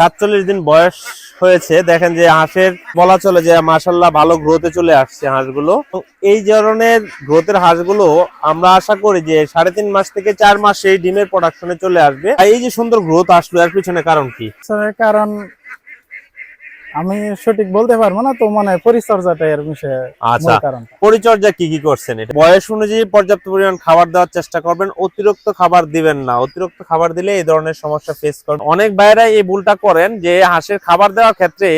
সাতচল্লিশ দিন বয়স হয়েছে, দেখেন যে হাঁসের বলা চলে যে মাসাল্লাহ ভালো গ্রোথে চলে আসছে হাঁসগুলো। তো এই ধরনের গ্রোথের হাঁসগুলো আমরা আশা করি যে সাড়ে তিন মাস থেকে চার মাস এই ডিমের প্রোডাকশনে চলে আসবে। এই যে সুন্দর গ্রোথ আসলো, এর পিছনে কারণ কি? কারণ আমি সঠিক বলতে পারব না তো মানে পরিচর্যাটা এর বিষয়ে আচ্ছা পরিচর্যা কি কি করছেন এটা? বয়স অনুযায়ী পর্যাপ্ত পরিমাণ খাবার দেওয়ার চেষ্টা করবেন অতিরিক্ত খাবার দিবেন না। অতিরিক্ত খাবার দিলে এই ধরনের সমস্যা ফেস করেন অনেক ভাইরা এই ভুলটা করেন যে হাঁসের খাবার দেওয়ার ক্ষেত্রে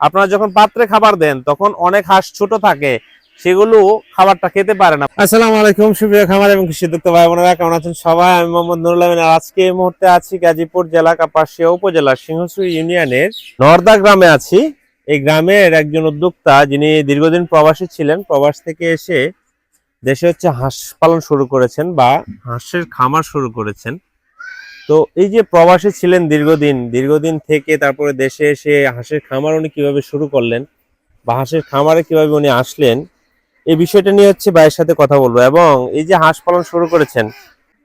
আপনারা যখন পাত্রে খাবার দেন তখন অনেক হাঁস ছোট থাকে সেগুলো খাবারটা খেতে পারে না। আসসালামু আলাইকুম, সুপ্রিয় খামার এবং কৃষি উদ্যোক্তা ভাই বোনেরা কেমন আছেন সবাই? আমি মোহাম্মদ নুরুল আজকে এই মুহূর্তে আছি গাজীপুর জেলা কাপাসিয়া উপজেলা সিংহশ্রী ইউনিয়নের নর্দা গ্রামে আছি। এই গ্রামের একজন উদ্যোক্তা যিনি দীর্ঘদিন প্রবাসী ছিলেন, প্রবাস থেকে এসে দেশে হচ্ছে হাঁস পালন শুরু করেছেন বা হাঁসের খামার শুরু করেছেন। তো এই যে প্রবাসী ছিলেন দীর্ঘদিন দীর্ঘদিন থেকে তারপরে দেশে এসে হাঁসের খামার উনি কীভাবে শুরু করলেন বা হাঁসের খামারে কীভাবে উনি আসলেন এই বিষয়টা নিয়ে হচ্ছে ভাইয়ের সাথে কথা বলব। এবং এই যে হাঁস পালন শুরু করেছেন,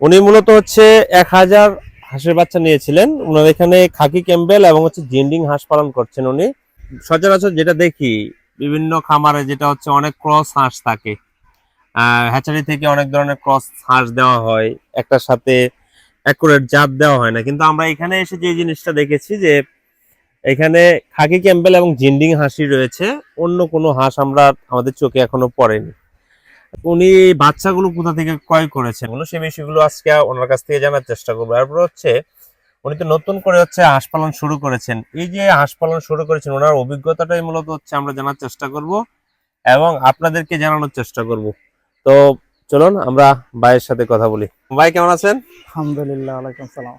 উনি মূলত হচ্ছে এক হাজার হাঁসের বাচ্চা নিয়েছিলেন। ওনার এখানে খাকি ক্যাম্বেল এবং হচ্ছে জিন্ডিং হাঁস পালন করছেন উনি। সচরাচর যেটা দেখি, বিভিন্ন খামারে যেটা হচ্ছে অনেক ক্রস হাঁস থাকে। হ্যাচারি থেকে অনেক ধরনের ক্রস হাঁস দেওয়া হয়। একটার সাথে অ্যাকুরেট জাত দেওয়া হয় না। কিন্তু আমরা এখানে এসে যে জিনিসটা দেখেছি যে এখানে খাকি ক্যাম্বেল এবং জিন্ডিং হাঁসই রয়েছে। অন্য কোনো হাঁস আমরা আমাদের চোখে এখনও পড়েনি। উনি বাচ্চাগুলো কোথা থেকে ক্রয় করেছেন? এগুলো সে বিষয়গুলো আজকে ওনার কাছ থেকে জানার চেষ্টা করব। তারপর হচ্ছে, উনি তো নতুন করে হচ্ছে হাঁস পালন শুরু করেছেন। এই যে হাঁস পালন শুরু করেছেন, ওনার অভিজ্ঞতাটাই মূলত হচ্ছে আমরা জানার চেষ্টা করব এবং আপনাদেরকে জানানোর চেষ্টা করব। তো চলুন, আমরা ভাইয়ের সাথে কথা বলি। ভাই, কেমন আছেন? আলহামদুলিল্লাহ, ওয়ালাইকুম সালাম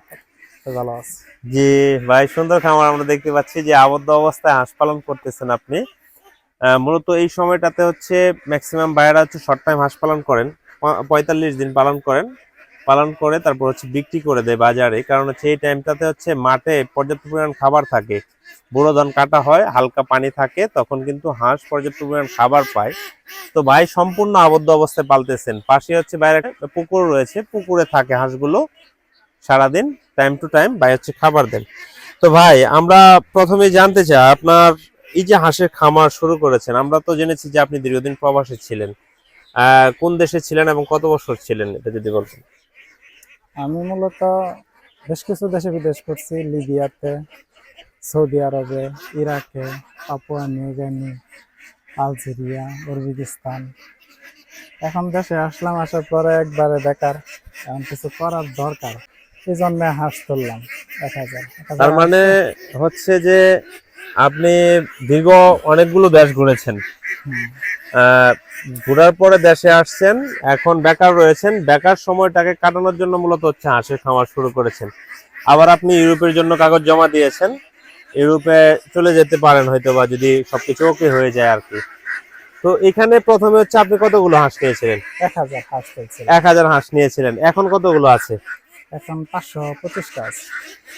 জি, ভাই, সুন্দর খামার আমরা দেখতে পাচ্ছি যে আবদ্ধ অবস্থায় হাঁস পালন করতেছেন আপনি। মূলত এই সময়টাতে হচ্ছে ম্যাক্সিমাম ভাইয়েরা হচ্ছে শর্ট টাইম হাঁস পালন করেন পঁয়তাল্লিশ দিন পালন করেন। পালন করে তারপর হচ্ছে বিক্রি করে দেয় বাজারে, কারণ হচ্ছে এই টাইমটাতে হচ্ছে মাঠে পর্যাপ্ত পরিমাণ খাবার থাকে। বুড়ো ধান কাটা হয়, হালকা পানি থাকে, তখন কিন্তু হাঁস পর্যাপ্ত পরিমাণ খাবার পায়। তো ভাই, সম্পূর্ণ আবদ্ধ অবস্থায় পালতেছেন। পাশে হচ্ছে বাইরে পুকুর রয়েছে, পুকুরে থাকে হাঁসগুলো। সারাদিন টাইম টু টাইম ভাই হচ্ছে খাবার দেন। তো ভাই, আমরা প্রথমে জানতে চাই, আপনার এই যে হাঁসের খামার শুরু করেছেন, আমরা তো জেনেছি যে আপনি দীর্ঘদিন প্রবাসী ছিলেন। কোন দেশে ছিলেন এবং কত বছর ছিলেন, এটা যদি বলতেন। আমি মূলত বেশ কিছু দেশে বিদেশ করছি, লিবিয়াতে, সৌদি আরবে, ইরাকে, পাপুয়া নিউগিনি, আলজেরিয়া, উজবেকিস্তান। এখন দেশে আসলাম, আসার পরে একবারে বেকার, এখন কিছু করার দরকার। এই জন্য হাঁস তুললাম এক হাজার তার মানে হচ্ছে যে আপনি দীর্ঘ অনেকগুলো দেশ ঘুরেছেন। ঘোরার পরে দেশে আসছেন এখন বেকার রয়েছেন। বেকার সময়টাকে কাটানোর জন্য মূলত হচ্ছে হাঁসের খামার শুরু করেছেন। আবার আপনি ইউরোপের জন্য কাগজ জমা দিয়েছেন। ইউরোপে চলে যেতে পারেন হয়তো বা যদি সবকিছু ওকে হয়ে যায় আর কি। তো এখানে প্রথমে হচ্ছে আপনি কতগুলো হাঁস নিয়েছিলেন এক হাজার হাঁস নিয়েছিলেন। এখন কতগুলো আছে? এখন পাঁচশো পঁচিশটা আছে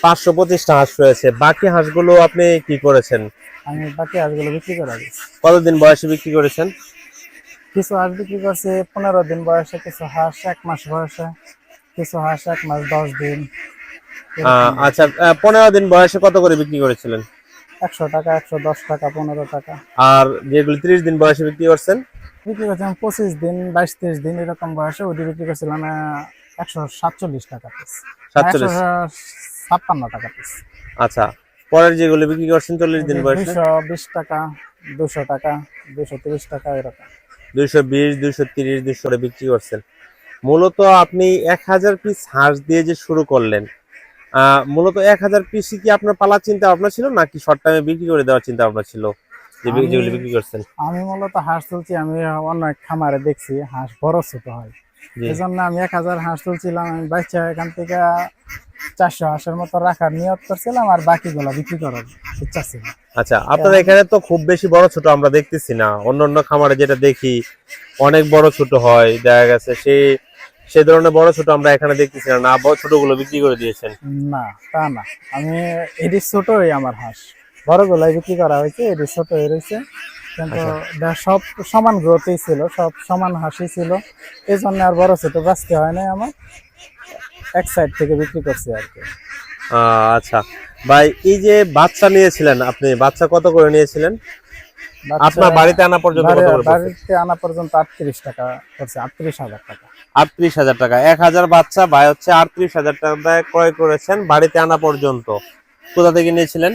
পাঁচশো পঁচিশটা হাঁস রয়েছে। বাকি হাঁসগুলো আপনি কি করেছেন? আমি বাকি হাঁসগুলো বিক্রি করে কতদিন বয়সে বিক্রি করেছেন? কিছু হাঁস বিক্রি করছে পনেরো দিন বয়সে কিছু হাঁস এক মাস বয়সে কিছু হাঁস এক মাস দশ দিন। আচ্ছা পনেরো দিন বয়সে কত করে বিক্রি করেছিলেন? একশো টাকা একশো দশ টাকা পনেরো টাকা। আর যেগুলো তিরিশ দিন বয়সে বিক্রি করছেন? বিক্রি করছিলাম পঁচিশ দিন বাইশ তিরিশ দিন এরকম বয়সে ওটি বিক্রি করছিলাম একশো সাতচল্লিশ টাকা পিস সাতচল্লিশ। ছাপ্পান্ন টাকা পিস আচ্ছা পরের যেগুলো বিক্রি করছেন চল্লিশ দিন বয়সে? দুশো বিশ টাকা দুশো টাকা দুশো তিরিশ টাকা এরকম। বিশ তিরিশ বিক্রি করছেন। মূলত আপনি এক হাজার পিস হাঁস দিয়ে যে শুরু করলেন আহ, মূলত এক হাজার পিসই কি আপনার পালার চিন্তা ভাবনা ছিল নাকি শর্ট টাইমে বিক্রি করে দেওয়ার চিন্তা ভাবনা ছিল যেগুলো বিক্রি করছেন? আমি মূলত হাঁস তুলছি আমি অনেক খামারে দেখছি হাঁস বড় ছোট হয়। জি। এই জন্য আমি এক হাজার হাঁস তুলছিলাম আমি বাচ্চা এখান থেকে চারশো হাঁসের মতো রাখার নিয়ত করছিলাম আর বাকিগুলো বিক্রি করার ইচ্ছা ছিল। আচ্ছা আপনার এখানে তো খুব বেশি বড় ছোট আমরা দেখতেছি না। অন্য অন্য খামারে যেটা দেখি অনেক বড় ছোট হয় দেখা গেছে সেই সেই ধরনের বড় ছোট আমরা এখানে দেখতেছি না। না বড় ছোটগুলো বিক্রি করে দিয়েছেন। না তা না। আমি এটি ছোটই আমার হাঁস। বড়গুলাই বিক্রি করা হয়েছে এটি ছোটই রয়েছে। কিন্তু দেখ সব সমান গ্রোথই ছিল সব সমান হাসি ছিল। এই জন্য আর বড় ছোট বাঁচতে হয় নাই আমার। এক সাইড থেকে বিক্রি করছি আর কি। আচ্ছা। ভাই এই যে বাচ্চা নিয়েছিলেন আপনি বাচ্চা কত করে নিয়েছিলেন? আপনার বাড়িতে আনা পর্যন্ত কত করে বাড়িতে আনা পর্যন্ত আটত্রিশ টাকা পড়ছে আটত্রিশ হাজার টাকা। আটত্রিশ হাজার টাকা। এক হাজার বাচ্চা ভাই হচ্ছে আটত্রিশ হাজার টাকায় ক্রয় করেছেন বাড়িতে আনা পর্যন্ত। কোথা থেকে নিয়েছিলেন?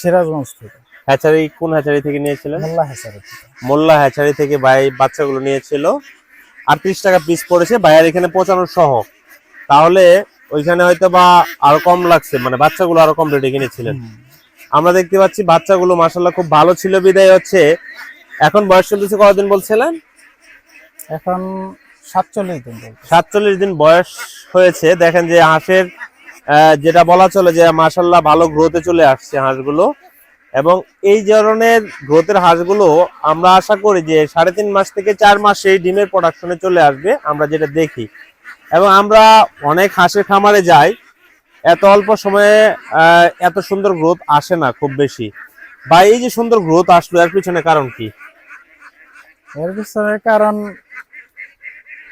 সিরাজগঞ্জ থেকে। হ্যাচারি কোন হ্যাচারি থেকে নিয়েছিলেন? মোল্লা থেকে। মোল্লা হ্যাচারি থেকে ভাই বাচ্চাগুলো নিয়েছিল। আর আটত্রিশ টাকা পিস পড়েছে ভাইয়ার এখানে পৌঁছানো সহ। তাহলে ওইখানে হয়তো বা আরও কম লাগছে মানে বাচ্চাগুলো আরও কম রেটে কিনেছিলেন। আমরা দেখতে পাচ্ছি বাচ্চাগুলো মাসাল্লাহ খুব ভালো ছিল বিদায় হচ্ছে। এখন বয়স চলতেছে কতদিন বলছিলেন? এখন সাতচল্লিশ দিন সাতচল্লিশ দিন বয়স হয়েছে। দেখেন যে হাঁসের যেটা বলা চলে যে মাসাল্লাহ ভালো গ্রোথে চলে আসছে হাঁসগুলো। এবং এই ধরনের গ্রোথের হাঁসগুলো আমরা আশা করি যে সাড়ে তিন মাস থেকে চার মাসে ডিমের প্রোডাকশনে চলে আসবে, আমরা যেটা দেখি। এবং আমরা অনেক হাঁসের খামারে যাই, এত অল্প সময়ে এত সুন্দর গ্রোথ আসে না খুব বেশি। বা এই যে সুন্দর গ্রোথ আসলো, এর পিছনে কারণ কি? এর পিছনে কারণ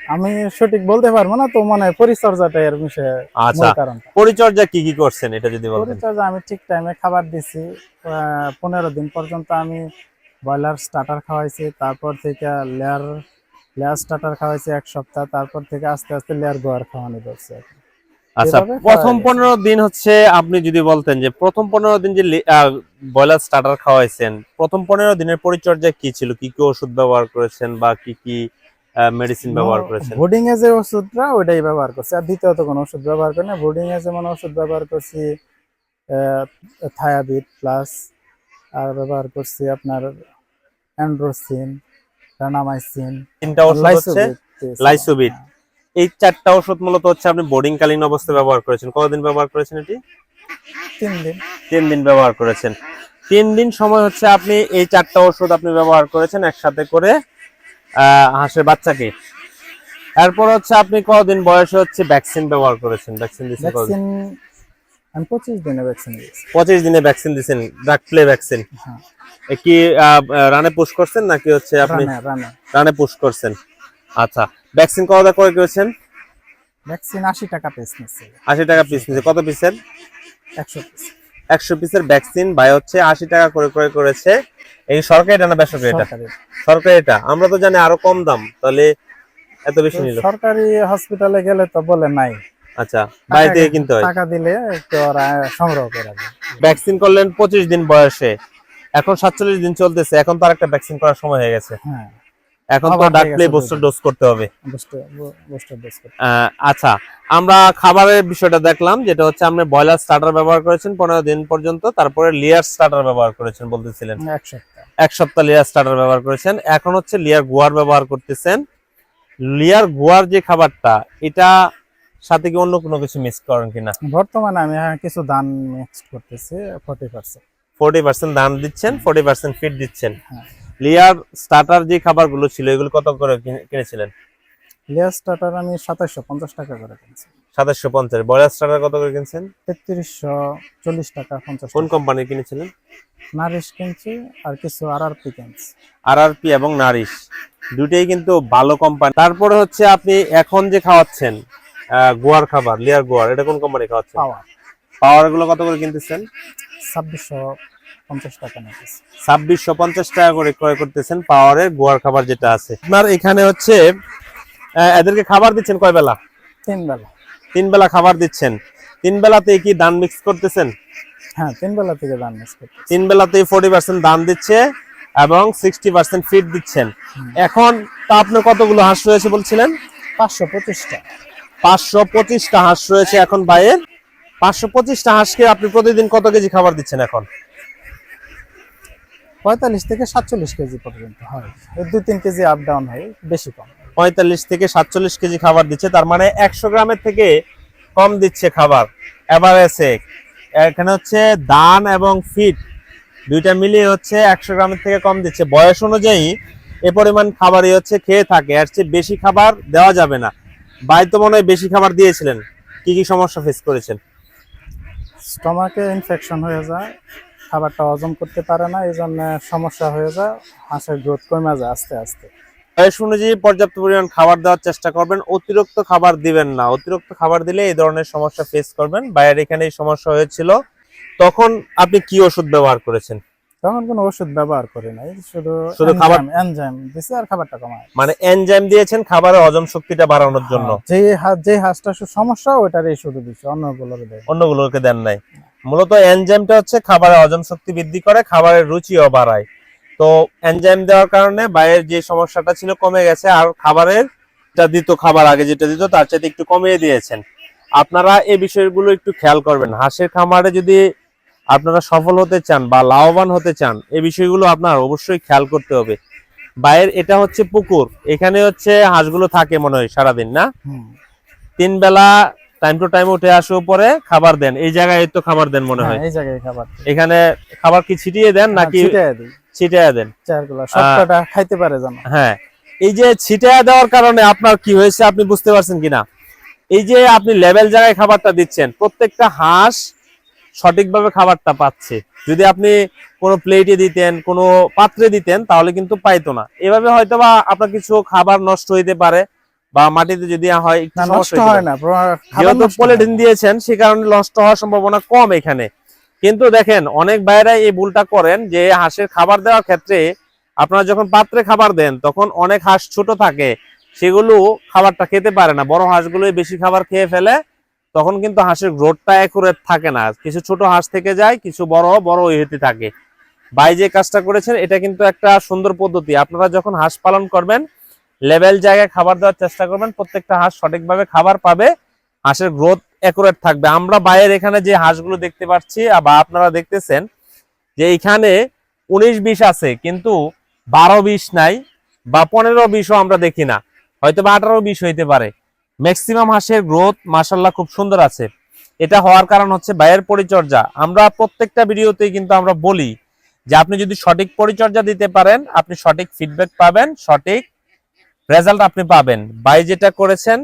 আমি সঠিক বলতে পারব না তো মানে পরিচর্যাটা এর বিষয়ে আচ্ছা পরিচর্যা কি কি করছেন এটা যদি বলতেন? পরিচর্যা আমি ঠিক টাইমে খাবার দিছি আহ, পনেরো দিন পর্যন্ত আমি ব্রয়লার স্টার্টার খাওয়াইছি তারপর থেকে লেয়ার লেয়ার স্টার্টার খাওয়াইছি এক সপ্তাহ তারপর থেকে আস্তে আস্তে লেয়ার গোয়ার খাওয়ানো যাচ্ছে আচ্ছা প্রথম গেছে। পনেরো দিন হচ্ছে আপনি যদি বলতেন যে প্রথম পনেরো দিন যে ব্রয়লার স্টার্টার খাওয়াইছেন প্রথম পনেরো দিনের পরিচর্যা কি ছিল? কি কি ওষুধ ব্যবহার করেছেন বা কি কি মেডিসিন ব্যবহার করেছেন। বোর্ডিং এ যে ওষুধটা ওইটাই ব্যবহার করছি। আর দ্বিতীয়ত কোনো ওষুধ ব্যবহার করি না। বোর্ডিং এ যেমন ওষুধ ব্যবহার করছি থায়াবিট প্লাস আর ব্যবহার করছি আপনার অ্যান্ড্রোসিন রানামাইসিন তিনটা ওষুধ হচ্ছে লাইসোবিট। এই চারটা ওষুধ মূলত হচ্ছে আপনি বোর্ডিং কালীন অবস্থায় ব্যবহার করেছেন। কতদিন ব্যবহার করেছেন এটি? তিন দিন। তিন দিন ব্যবহার করেছেন। তিন দিন সময় হচ্ছে আপনি এই চারটা ওষুধ আপনি ব্যবহার করেছেন একসাথে করে হাঁসের বাচ্চাকে এরপর হচ্ছে আপনি কতদিন বয়সে হচ্ছে ভ্যাকসিন ব্যবহার করেছেন? ভ্যাকসিন দিয়েছেন ভ্যাকসিন আমি পঁচিশ দিনে ভ্যাকসিন দিয়েছি। পঁচিশ দিনে ভ্যাকসিন দিয়েছেন ডাক প্লে ভ্যাকসিন হ্যাঁ। কি রানে পুশ করছেন নাকি হচ্ছে আপনি রানে রানে রানে পুশ করছেন? আচ্ছা ভ্যাকসিন কত করে করেছেন ভ্যাকসিন আশি টাকা পিস নিচ্ছে। আশি টাকা পিস নিচ্ছে। কত পিসের একশো পিস একশো পিসের ভ্যাকসিন ভাই হচ্ছে আশি টাকা করে ক্রয় করেছে। এই সরকারি এটা না বেসরকারি এটা? সরকারি। এটা? আমরা তো জানি আরও কম দাম তাহলে এত বেশি নিল। সরকারি হসপিটালে গেলে তো বলে নাই। আচ্ছা বাইরে থেকে কিনতে হয়। টাকা দিলে একটু ওরা সংগ্রহ করে ভ্যাকসিন করলেন পঁচিশ দিন বয়সে। এখন সাতচল্লিশ দিন চলতেছে এখন তো আরেকটা ভ্যাকসিন করার সময় হয়ে গেছে। হ্যাঁ। এখন তো ডাকলে বুস্টার ডোজ করতে হবে। বুস্টার বুস্টার ডোজ আচ্ছা আমরা খাবারের বিষয়টা দেখলাম যেটা হচ্ছে আপনি ব্রয়লার স্টার্টার ব্যবহার করেছেন পনেরো দিন পর্যন্ত তারপরে লিয়ার স্টার্টার ব্যবহার করেছেন বলতেছিলেন। এক সপ্তাহ। এক সপ্তাহ লিয়ার স্টার্টার ব্যবহার করেছেন এখন হচ্ছে লিয়ার গুয়ার ব্যবহার করতেছেন। লিয়ার গুয়ার যে খাবারটা এটা সাথে কি অন্য কোনো কিছু মিক্স করেন কিনা? বর্তমানে আমি হ্যাঁ কিছু ধান মিক্স করতেছি ফর্টি পার্সেন্ট ফোর্টি পার্সেন্ট দাম দিচ্ছেন ফোর্টি পার্সেন্ট ফিট দিচ্ছেন। হ্যাঁ। লিয়ার স্টার্টার যে খাবারগুলো ছিল এগুলো কত করে কিনে- কিনেছিলেন? লেয়ার স্টার্টার আমি সাতাশশো পঞ্চাশ টাকা করে কিনেছি। সাতাশশো পঞ্চাশ। ব্রয়লার স্টার্টার কত করে কিনছেন? তেত্রিশশো চল্লিশ টাকা পঞ্চাশ কোন কোম্পানি কিনেছিলেন? নারিশ কিনছি আর কিছু আর আর পি কিনছি। আর আর পি এবং নারিশ। দুটেই কিন্তু ভালো কোম্পানি। তারপরে হচ্ছে আপনি এখন যে খাওয়াচ্ছেন গোয়ার খাবার লিয়ার গোয়ার এটা কোন কোম্পানি খাওয়াচ্ছেন? পাওয়ার। পাওয়ারগুলো কত করে কিনতেছেন? ছাব্বিশশো পঞ্চাশ টাকা ছাব্বিশশো পঞ্চাশ টাকা করে ক্রয় করতেছেন পাওয়ারের গোয়ার খাবার যেটা আছে। আপনার এখানে হচ্ছে এদেরকে খাবার দিচ্ছেন কয় বেলা? তিন বেলা। তিন বেলা খাবার দিচ্ছেন। তিন বেলাতে কি দান মিক্স করতেছেন? হ্যাঁ তিন বেলা থেকে মিক্স তিন ফোর্টি পার্সেন্ট দান দিচ্ছে এবং সিক্সটি পার্সেন্ট ফিট দিচ্ছেন। এখন তা আপনার কতগুলো হাঁস রয়েছে বলছিলেন? পাঁচশো পঁচিশটা পাঁচশো পঁচিশটা হাঁস রয়েছে এখন বাইয়ের পাঁচশো পঁচিশটা হাঁসকে আপনি প্রতিদিন কত কেজি খাবার দিচ্ছেন এখন? পঁয়তাল্লিশ থেকে সাতচল্লিশ কেজি পর্যন্ত হয়। দুই তিন কেজি আপ ডাউন হয় বেশি কম। পঁয়তাল্লিশ থেকে সাতচল্লিশ কেজি খাবার দিচ্ছে তার মানে একশো গ্রামের থেকে কম দিচ্ছে খাবার। এভারেজে এখানে হচ্ছে দান এবং ফিট দুইটা মিলিয়ে হচ্ছে একশো গ্রামের থেকে কম দিচ্ছে। বয়স অনুযায়ী এ পরিমাণ খাবারই হচ্ছে খেয়ে থাকে এর চেয়ে বেশি খাবার দেওয়া যাবে না। বাড়িতে মনে হয় বেশি খাবার দিয়েছিলেন কি কি সমস্যা ফেস করেছেন? স্টমাকে ইনফেকশন হয়ে যায় খাবারটা হজম করতে পারে না এই জন্য সমস্যা হয়ে যায় হাঁসের গ্রোথ কমে যায় আস্তে আস্তে। বয়স অনুযায়ী পর্যাপ্ত পরিমাণ খাবার দেওয়ার চেষ্টা করবেন অতিরিক্ত খাবার দিবেন না। অতিরিক্ত খাবার দিলে এই ধরনের সমস্যা ফেস করবেন। বাইরের এখানে এই সমস্যা হয়েছিল। তখন আপনি কি ওষুধ ব্যবহার করেছেন? তখন কোনো ওষুধ ব্যবহার করি নাই শুধু শুধু খাবার- এনজাইম দিছি আর খাবারটা কমায়। মানে এনজাইম দিয়েছেন খাবারের হজম শক্তিটা বাড়ানোর জন্য? যে হাত যে হাঁসটা সমস্যা ওইটারই শুধু দিছি অন্যগুলোর দেয় অন্যগুলোকে দেন নাই। মূলত এনজাইমটা হচ্ছে খাবারের হজম শক্তি বৃদ্ধি করে খাবারের রুচিও বাড়ায়। তো এনজাইম দেওয়ার কারণে বাইরের যে সমস্যাটা ছিল কমে গেছে আর খাবারের যা দিত খাবার আগে যেটা দিত তার চাইতে একটু কমিয়ে দিয়েছেন। আপনারা এই বিষয়গুলো একটু খেয়াল করবেন। হাঁসের খামারে যদি আপনারা সফল হতে চান বা লাভবান হতে চান এই বিষয়গুলো আপনার অবশ্যই খেয়াল করতে হবে। বাইরের এটা হচ্ছে পুকুর। এখানে হচ্ছে হাঁসগুলো থাকে মনে হয় সারাদিন না। তিন বেলা টাইম টু টাইম উঠে আসে উপরে খাবার দেন। এই জায়গায় তো খাবার দেন মনে হয়। হ্যাঁ, এই জায়গায় খাবার এখানে খাবার কি ছিটিয়ে দেন নাকি ছিটিয়ে দেন? চারগুলা সবকটা খাইতে পারে জানো হ্যাঁ। এই যে ছিটিয়ে দেওয়ার কারণে আপনার কি হয়েছে আপনি বুঝতে পারছেন কিনা? এই যে আপনি লেভেল জায়গায় খাবারটা দিচ্ছেন প্রত্যেকটা হাঁস সঠিকভাবে খাবারটা পাচ্ছে। যদি আপনি কোনো প্লেটে দিতেন কোনো পাত্রে দিতেন তাহলে কিন্তু পাইতো না। এভাবে হয়তো বা আপনার কিছু খাবার নষ্ট হইতে পারে। বা মাটিতে যদি হয় নষ্ট হয় না যেহেতু পলিথিন দিয়েছেন সে কারণে নষ্ট হওয়ার সম্ভাবনা কম এখানে। কিন্তু দেখেন অনেক বাইরে এই ভুলটা করেন যে হাঁসের খাবার দেওয়ার ক্ষেত্রে আপনারা যখন পাত্রে খাবার দেন তখন অনেক হাঁস ছোট থাকে সেগুলো খাবারটা খেতে পারে না। বড় হাঁসগুলো বেশি খাবার খেয়ে ফেলে তখন কিন্তু হাঁসের গ্রোথটা একুরেট থাকে না। কিছু ছোট হাঁস থেকে যায় কিছু বড় বড় হতে থাকে। বাই যে কাজটা করেছেন এটা কিন্তু একটা সুন্দর পদ্ধতি। আপনারা যখন হাঁস পালন করবেন লেভেল জায়গায় খাবার দেওয়ার চেষ্টা করবেন। প্রত্যেকটা হাঁস সঠিকভাবে খাবার পাবে। হাঁসের গ্রোথ একুরেট থাকবে। আমরা বাইরের এখানে যে হাঁসগুলো দেখতে পাচ্ছি, বা আপনারা দেখতেছেন, যে এখানে উনিশ বিশ আছে, কিন্তু বারো বিশ নাই, বা পনেরো বিশও আমরা দেখি না। হয়তো বা আঠারো বিশ হইতে পারে। ম্যাক্সিমাম হাঁসের গ্রোথ মাসাল্লাহ খুব সুন্দর আছে। এটা হওয়ার কারণ হচ্ছে বাইরের পরিচর্যা। আমরা প্রত্যেকটা ভিডিওতেই কিন্তু আমরা বলি যে আপনি যদি সঠিক পরিচর্যা দিতে পারেন, আপনি সঠিক ফিডব্যাক পাবেন, সঠিক রেজাল্ট আপনি পাবেন। বাই যেটা করেছেন,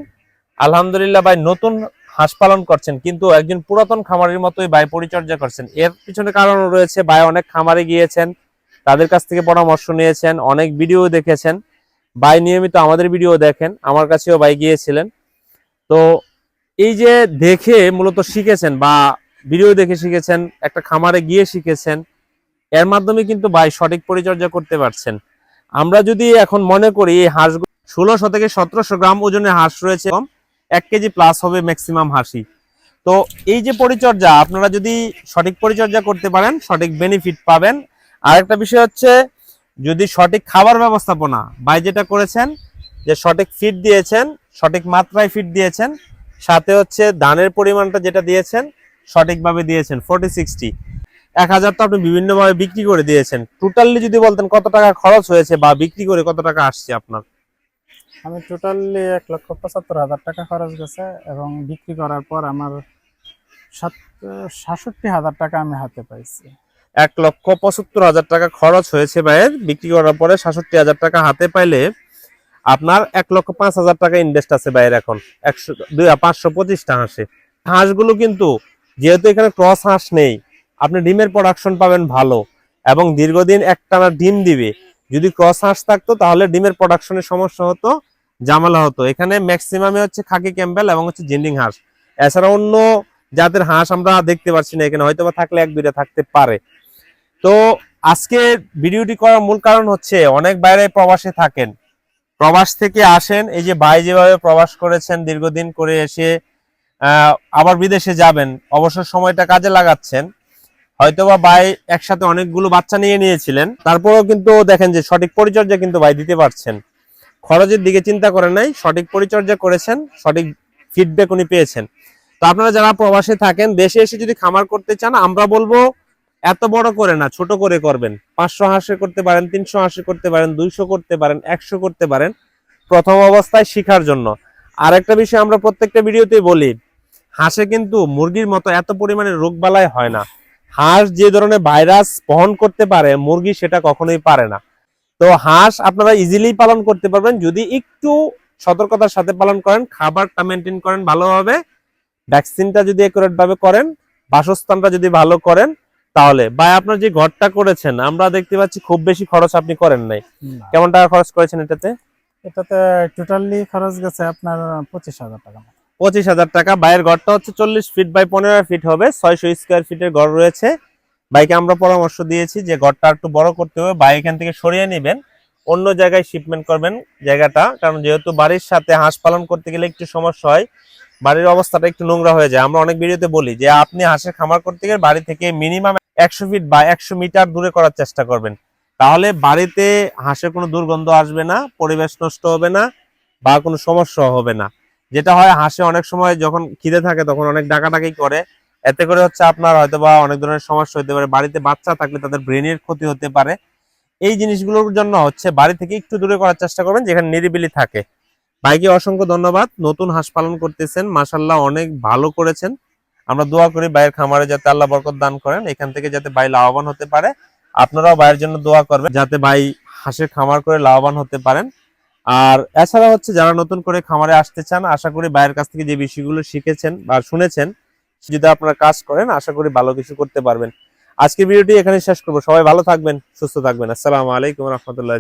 আলহামদুলিল্লাহ ভাই নতুন হাঁস পালন করছেন, কিন্তু একজন পুরাতন খামারের মতোই ভাই পরিচর্যা করছেন। এর পিছনে কারণ রয়েছে, ভাই অনেক খামারে গিয়েছেন, তাদের কাছ থেকে পরামর্শ নিয়েছেন, অনেক ভিডিও দেখেছেন। ভাই নিয়মিত আমাদের ভিডিও দেখেন, আমার কাছেও ভাই গিয়েছিলেন। তো এই যে দেখে মূলত শিখেছেন বা ভিডিও দেখে শিখেছেন, একটা খামারে গিয়ে শিখেছেন, এর মাধ্যমে কিন্তু ভাই সঠিক পরিচর্যা করতে পারছেন। আমরা যদি এখন মনে করি এই হাঁসগুলো ষোলোশো থেকে সতেরোশো গ্রাম ওজনের হাঁস রয়েছে এবং এক কেজি প্লাস হবে ম্যাক্সিমাম হাসি তো এই যে পরিচর্যা, আপনারা যদি সঠিক পরিচর্যা করতে পারেন, সঠিক বেনিফিট পাবেন। আরেকটা বিষয় হচ্ছে, যদি সঠিক খাবার ব্যবস্থাপনা বাই যেটা করেছেন, যে সঠিক ফিড দিয়েছেন, সঠিক মাত্রায় ফিড দিয়েছেন, সাথে হচ্ছে দানের পরিমাণটা যেটা দিয়েছেন, সঠিকভাবে দিয়েছেন ফোর্টি সিক্সটি এক হাজার তো আপনি বিভিন্নভাবে বিক্রি করে দিয়েছেন। টোটালি যদি বলতেন কত টাকা খরচ হয়েছে বা বিক্রি করে কত টাকা আসছে আপনার? আমি টোটালি এক লক্ষ পঁচাত্তর হাজার টাকা খরচ গেছে এবং বিক্রি করার পর আমার সাত, সাতষট্টি হাজার টাকা আমি হাতে পাইছি। এক লক্ষ পঁচাত্তর হাজার টাকা খরচ হয়েছে ভাইয়ের বিক্রি করার পরে সাতষট্টি হাজার টাকা হাতে পাইলে আপনার এক লক্ষ পাঁচ হাজার টাকা ইনভেস্ট আছে বাইরে এখন। একশো দুই, পাঁচশো পঁচিশটা হাঁসে। হাঁসগুলো কিন্তু যেহেতু এখানে ক্রস হাঁস নেই, আপনি ডিমের প্রোডাকশন পাবেন ভালো এবং দীর্ঘদিন একটানা ডিম দিবে। যদি ক্রস হাঁস থাকতো, তাহলে ডিমের প্রোডাকশনের সমস্যা হতো জামালা হতো। এখানে ম্যাক্সিমামে হচ্ছে খাকি ক্যাম্বেল এবং হচ্ছে জিন্ডিং হাঁস। এছাড়া অন্য জাতের হাঁস আমরা দেখতে পাচ্ছি না, এখানে হয়তো থাকলে এক, দুইটা থাকতে পারে। তো আজকে ভিডিওটি করার মূল কারণ হচ্ছে, অনেক বাইরে প্রবাসে থাকেন। প্রবাস থেকে আসেন, এই যে ভাই যেভাবে প্রবাস করেছেন, দীর্ঘদিন করে এসে আবার বিদেশে যাবেন, অবসর সময়টা কাজে লাগাচ্ছেন। হয়তোবা ভাই একসাথে অনেকগুলো বাচ্চা নিয়ে নিয়েছিলেন। তারপরেও কিন্তু দেখেন যে সঠিক পরিচর্যা কিন্তু ভাই দিতে পারছেন। খরচের দিকে চিন্তা করেন নাই, সঠিক পরিচর্যা করেছেন, সঠিক ফিডব্যাক উনি পেয়েছেন। তো আপনারা যারা প্রবাসে থাকেন, দেশে এসে যদি খামার করতে চান, আমরা বলব এত বড় করে না, ছোট করে করবেন। পাঁচশো হাঁসে করতে পারেন, তিনশো হাঁসে করতে পারেন, দুইশো করতে পারেন, একশো করতে পারেন। প্রথম অবস্থায় শিখার জন্য। আর একটা বিষয় আমরা প্রত্যেকটা ভিডিওতেই বলি, হাঁসে কিন্তু মুরগির মতো এত পরিমাণে রোগ বালাই হয় না। হাঁস যে ধরনের ভাইরাস বহন করতে পারে মুরগি সেটা কখনোই পারে না। তো হাঁস আপনারা ইজিলি পালন করতে পারবেন। যদি একটু সতর্কতার সাথে পালন করেন খাবারটা মেনটেন করেন ভালোভাবে ভ্যাকসিনটা যদি একুরেট ভাবে করেন বাসস্থানটা যদি ভালো করেন তাহলে। বা আপনার যে ঘরটা করেছেন আমরা দেখতে পাচ্ছি খুব বেশি খরচ আপনি করেন নাই। কেমন টাকা খরচ করেছেন এটাতে? এটাতে টোটালি খরচ গেছে আপনার পঁচিশ হাজার টাকা। পঁচিশ হাজার টাকা। বাইরের ঘরটা হচ্ছে চল্লিশ ফিট বাই পনেরো ফিট হবে। ছয়শো স্কোয়ার ফিটের ঘর রয়েছে। বাইকে আমরা পরামর্শ দিয়েছি যে ঘরটা একটু বড় করতে হবে। বাইক এখান থেকে সরিয়ে নেবেন। অন্য জায়গায় শিপমেন্ট করবেন জায়গাটা। কারণ যেহেতু বাড়ির সাথে হাঁস পালন করতে গেলে একটু সমস্যা হয়, বাড়ির অবস্থাটা একটু নোংরা হয়ে যায়। আমরা অনেক ভিডিওতে বলি যে আপনি হাঁসের খামার করতে গেলে বাড়ি থেকে মিনিমাম একশো ফিট বা একশো মিটার দূরে করার চেষ্টা করবেন। তাহলে বাড়িতে হাঁসের কোনো দুর্গন্ধ আসবে না, পরিবেশ নষ্ট হবে না বা কোনো সমস্যা হবে না। যেটা হয়, হাঁসে অনেক সময় যখন খিদে থাকে তখন অনেক ডাকাডাকি করে। এতে করে হচ্ছে আপনার হয়তো বা অনেক ধরনের সমস্যা হতে পারে। বাড়িতে বাচ্চা থাকলে তাদের ব্রেনের ক্ষতি হতে পারে। এই জিনিসগুলোর জন্য হচ্ছে বাড়ি থেকে একটু দূরে করার চেষ্টা করবেন, যেখানে নিরিবিলি থাকে। ভাইকে অসংখ্য ধন্যবাদ। নতুন হাঁস পালন করতেছেন। মাসাল্লাহ অনেক ভালো করেছেন। আমরা দোয়া করি ভাইয়ের খামারে যাতে আল্লাহ বরকত দান করেন। এখান থেকে যাতে ভাই লাভবান হতে পারে। আপনারাও ভাইয়ের জন্য দোয়া করবেন, যাতে ভাই হাঁসের খামার করে লাভবান হতে পারেন। আর এছাড়া হচ্ছে যারা নতুন করে খামারে আসতে চান, আশা করি বাইরের কাছ থেকে যে বিষয়গুলো শিখেছেন বা শুনেছেন, যদি আপনারা কাজ করেন, আশা করি ভালো কিছু করতে পারবেন। আজকের ভিডিওটি এখানে শেষ করব। সবাই ভালো থাকবেন, সুস্থ থাকবেন। আসসালামু আলাইকুম রহমতুল্লাহ